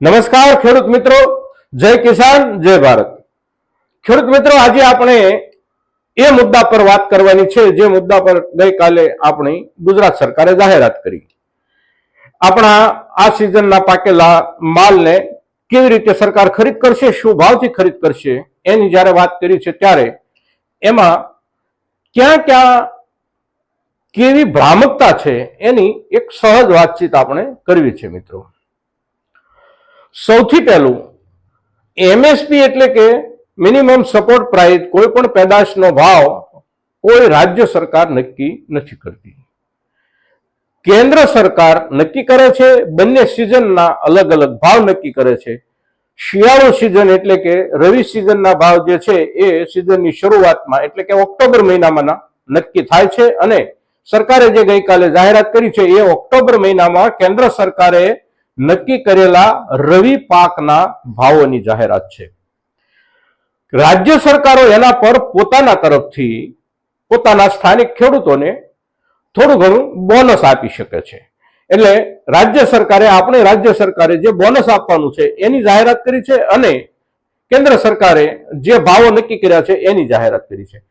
નમસ્કાર ખેડૂત મિત્રો, જય કિસાન, જય ભારત. ખેડૂત મિત્રો, આજે આપણે એ મુદ્દા પર વાત કરવાની છે, જે મુદ્દા પર ગઈકાલે આપણી ગુજરાત સરકારે જાહેરાત કરી. આપણા આ સિઝનના પાકેલા માલને કેવી રીતે સરકાર ખરીદ કરશે, શું ભાવથી ખરીદ કરશે, એની જ્યારે વાત કરી છે ત્યારે એમાં ક્યાં ક્યાં કેવી ભ્રામકતા છે, એની એક સહજ વાતચીત આપણે કરવી છે મિત્રો. સૌથી પહેલું એમએસપી એટલે કે મિનિમમ સપોર્ટ પ્રાઇસ કોઈ પણ પેદાશનો ભાવ કોઈ રાજ્ય સરકાર નક્કી નથી કરતી. કેન્દ્ર સરકાર નક્કી કરે છે, બંને સિઝનના અલગ અલગ ભાવ નક્કી કરે છે. શિયાળો સિઝન એટલે કે રવિ સિઝનના ભાવ જે છે, એ સિઝનની શરૂઆતમાં એટલે કે ઓક્ટોબર મહિનામાં નક્કી થાય છે અને સરકારે જે ગઈકાલે જાહેરાત કરી છે, એ ઓક્ટોબર મહિનામાં કેન્દ્ર સરકારે નક્કી કરેલા રવિ પાકના ભાવોની જાહેરાત છે. રાજ્ય સરકારો એના પર પોતાના તરફથી પોતાના સ્થાનિક ખેડૂતોને થોડું ઘણું બોનસ આપી શકે છે. એટલે રાજ્ય સરકારે, આપણે રાજ્ય સરકારે જે બોનસ આપવાનું છે એની જાહેરાત કરી છે અને કેન્દ્ર સરકારે જે ભાવો નક્કી કર્યા છે એની જાહેરાત કરી છે.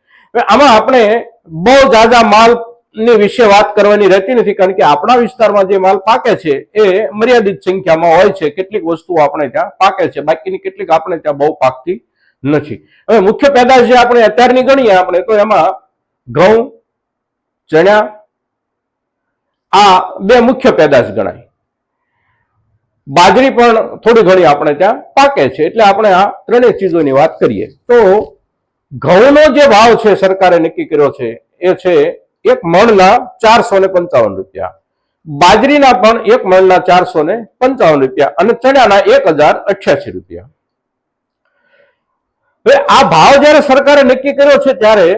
આમાં આપણે બહુ જાજા માલ ની વિશે વાત કરવાની રહેતી નથી, કારણ કે આપણા વિસ્તારમાં જે માલ પાકે છે એ મર્યાદિત સંખ્યામાં હોય છે. કેટલીક વસ્તુઓ આપણે ત્યાં પાકે છે, બાકીની કેટલીક આપણે ત્યાં બહુ પાકતી નથી. હવે મુખ્ય પેદાશ જે આપણે અત્યારની ગણીએ આપણે, તો એમાં ઘઉં, ચણા, આ બે મુખ્ય પેદાશ ગણાય. બાજરી પણ થોડી ઘણી આપણે ત્યાં પાકે છે, એટલે આપણે આ ત્રણેય ચીજોની વાત કરીએ. તો ઘઉંનો જે ભાવ છે સરકારે નક્કી કર્યો છે, એ છે એક મણના ચારસો ને પંચાવન રૂપિયા. બાજરીના પણ એક મણના ચારસો ને પંચાવન રૂપિયા અને ચણાના એક હજાર અઠ્યાસી રૂપિયા. હવે આ ભાવ જ્યારે સરકારે નક્કી કર્યો છે ત્યારે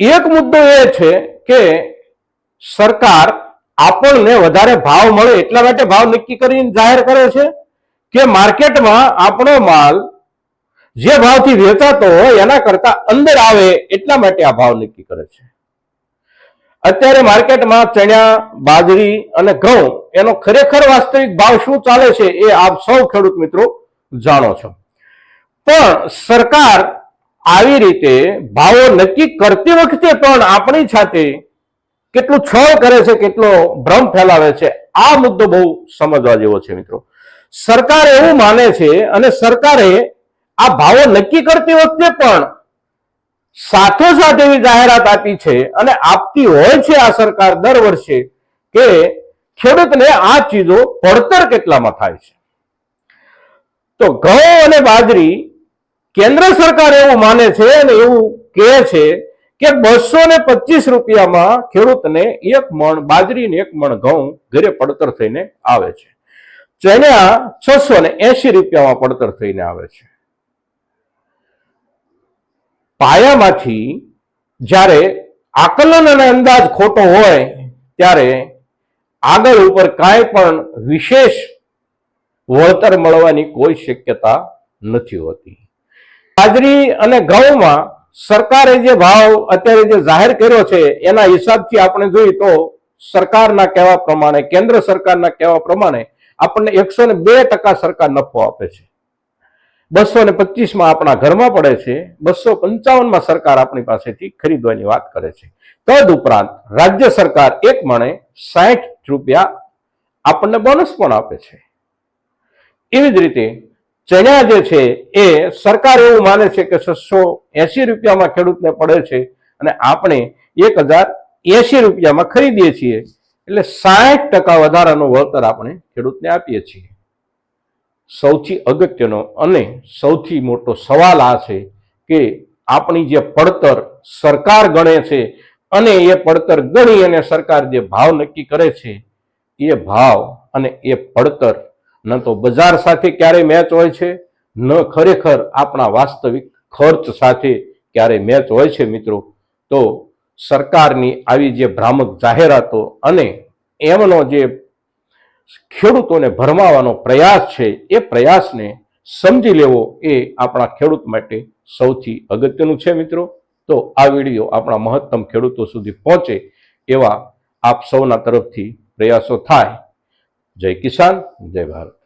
એક મુદ્દો એ છે કે સરકાર આપણને વધારે ભાવ મળે એટલા માટે ભાવ નક્કી કરીને જાહેર કરે છે કે માર્કેટમાં આપણો માલ જે ભાવથી વેચાતો હોય એના કરતા અંદર આવે એટલા માટે આ ભાવ નક્કી કરે છે. અત્યારે માર્કેટમાં ચણ્યા બાજરી અને ઘઉં એનો ખરેખર વાસ્તવિક ભાવ શું ચાલે છે એ આપ સૌ ખેડૂત મિત્રો જાણો છો. પણ સરકાર આવી રીતે ભાવો નક્કી કરતી વખતે પણ આપણી સાથે કેટલું છળ કરે છે, કેટલો ભ્રમ ફેલાવે છે, આ મુદ્દો બહુ સમજવા જેવો છે મિત્રો. સરકાર એવું માને છે અને સરકારે આ ભાવો નક્કી કરતી વખતે પણ સાથોસાથ એવી જાહેરાત આપી છે અને આપતી હોય છે આ સરકાર દર વર્ષે કે ખેડૂતને આ ચીજો પડતર કેટલામાં થાય છે. તો ઘઉં અને બાજરી કેન્દ્ર સરકાર એવું માને છે અને એવું કહે છે કે બસો ને પચીસ રૂપિયામાં ખેડૂતને એક મણ બાજરી ને એક મણ ઘઉં ઘરે પડતર થઈને આવે છે. ચણા છસો ને એસી રૂપિયામાં પડતર થઈને આવે છે. પાયામાંથી જ્યારે આકલન અને અંદાજ ખોટો હોય ત્યારે આગળ ઉપર કાંઈ પણ વિશેષ વળતર મળવાની કોઈ શક્યતા નથી હોતી. બાજરી અને ઘઉંમાં સરકારે જે ભાવ અત્યારે જે જાહેર કર્યો છે, એના હિસાબથી આપણે જોઈએ તો સરકારના કહેવા પ્રમાણે, કેન્દ્ર સરકારના કહેવા પ્રમાણે આપણને એકસો ને બે ટકા સરકાર નફો આપે છે. બસો ને પચીસમાં આપણા ઘરમાં પડે છે, બસો પંચાવનમાં સરકાર આપણી પાસેથી ખરીદવાની વાત કરે છે. તદ ઉપરાંત રાજ્ય સરકાર એક મણે સાઠ રૂપિયા આપણને બોનસ પણ આપે છે. એવી જ રીતે ચણ્યા જે છે એ સરકાર એવું માને છે કે છસો એસી રૂપિયામાં ખેડૂતને પડે છે અને આપણે એક હજાર એસી રૂપિયામાં ખરીદીએ છીએ, એટલે સાઠ ટકા વધારાનું વળતર આપણે ખેડૂતને આપીએ છીએ. સૌથી અગત્યનો અને સૌથી મોટો સવાલ આ છે કે આપણી જે પડતર સરકાર ગણે છે અને એ પડતર ગણી અને સરકાર જે ભાવ નક્કી કરે છે, એ ભાવ અને એ પડતર ન તો બજાર સાથે ક્યારે મેચ હોય છે, ન ખરેખર આપણા વાસ્તવિક ખર્ચ સાથે ક્યારે મેચ હોય છે મિત્રો. તો સરકારની આવી જે ભ્રામક જાહેરાતો અને એમનો જે ખેડૂતોને ભરમાવાનો પ્રયાસ છે, એ પ્રયાસને સમજી લેવો એ આપણા ખેડૂત માટે સૌથી અગત્યનું છે મિત્રો. તો આ વીડિયો આપણા મહત્તમ ખેડૂતો સુધી પહોંચે એવા આપ સૌના તરફથી પ્રયાસો થાય. જય કિસાન, જય ભારત.